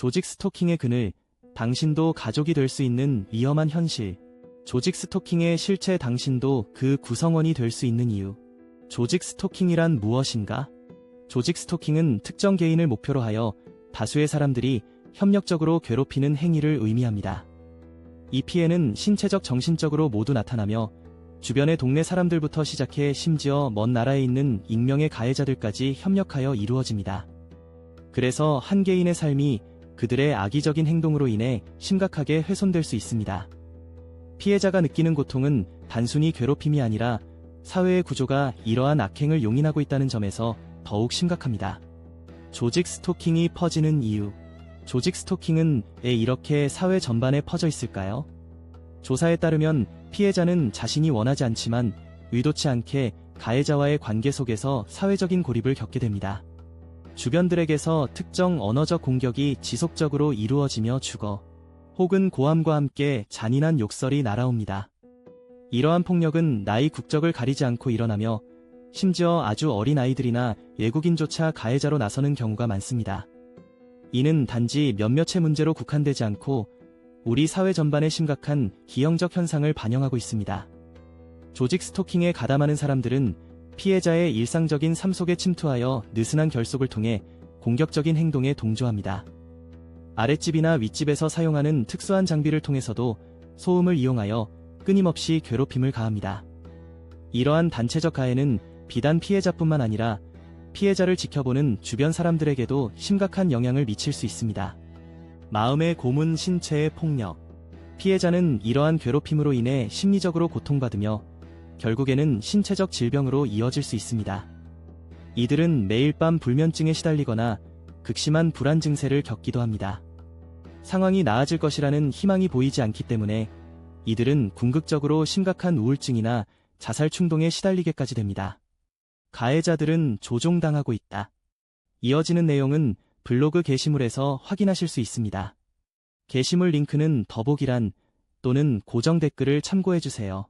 조직 스토킹의 그늘, 당신도 가족이 될 수 있는 위험한 현실. 조직 스토킹의 실체 당신도 그 구성원이 될 수 있는 이유. 조직 스토킹이란 무엇인가? 조직 스토킹은 특정 개인을 목표로 하여 다수의 사람들이 협력적으로 괴롭히는 행위를 의미합니다. 이 피해는 신체적, 정신적으로 모두 나타나며 주변의 동네 사람들부터 시작해 심지어 먼 나라에 있는 익명의 가해자들까지 협력하여 이루어집니다. 그래서 한 개인의 삶이 그들의 악의적인 행동으로 인해 심각하게 훼손될 수 있습니다. 피해자가 느끼는 고통은 단순히 괴롭힘이 아니라 사회의 구조가 이러한 악행을 용인하고 있다는 점에서 더욱 심각합니다. 조직 스토킹이 퍼지는 이유. 조직 스토킹은 왜 이렇게 사회 전반에 퍼져 있을까요? 조사에 따르면 피해자는 자신이 원하지 않지만 의도치 않게 가해자와의 관계 속에서 사회적인 고립을 겪게 됩니다. 주변들에게서 특정 언어적 공격이 지속적으로 이루어지며 주거, 혹은 고함과 함께 잔인한 욕설이 날아옵니다. 이러한 폭력은 나이 국적을 가리지 않고 일어나며 심지어 아주 어린 아이들이나 외국인조차 가해자로 나서는 경우가 많습니다. 이는 단지 몇몇의 문제로 국한되지 않고 우리 사회 전반의 심각한 기형적 현상을 반영하고 있습니다. 조직 스토킹에 가담하는 사람들은 피해자의 일상적인 삶 속에 침투하여 느슨한 결속을 통해 공격적인 행동에 동조합니다. 아랫집이나 윗집에서 사용하는 특수한 장비를 통해서도 소음을 이용하여 끊임없이 괴롭힘을 가합니다. 이러한 단체적 가해는 비단 피해자뿐만 아니라 피해자를 지켜보는 주변 사람들에게도 심각한 영향을 미칠 수 있습니다. 마음의 고문 신체의 폭력. 피해자는 이러한 괴롭힘으로 인해 심리적으로 고통받으며 결국에는 신체적 질병으로 이어질 수 있습니다. 이들은 매일 밤 불면증에 시달리거나 극심한 불안 증세를 겪기도 합니다. 상황이 나아질 것이라는 희망이 보이지 않기 때문에 이들은 궁극적으로 심각한 우울증이나 자살 충동에 시달리게까지 됩니다. 가해자들은 조종당하고 있다. 이어지는 내용은 블로그 게시물에서 확인하실 수 있습니다. 게시물 링크는 더보기란 또는 고정 댓글을 참고해주세요.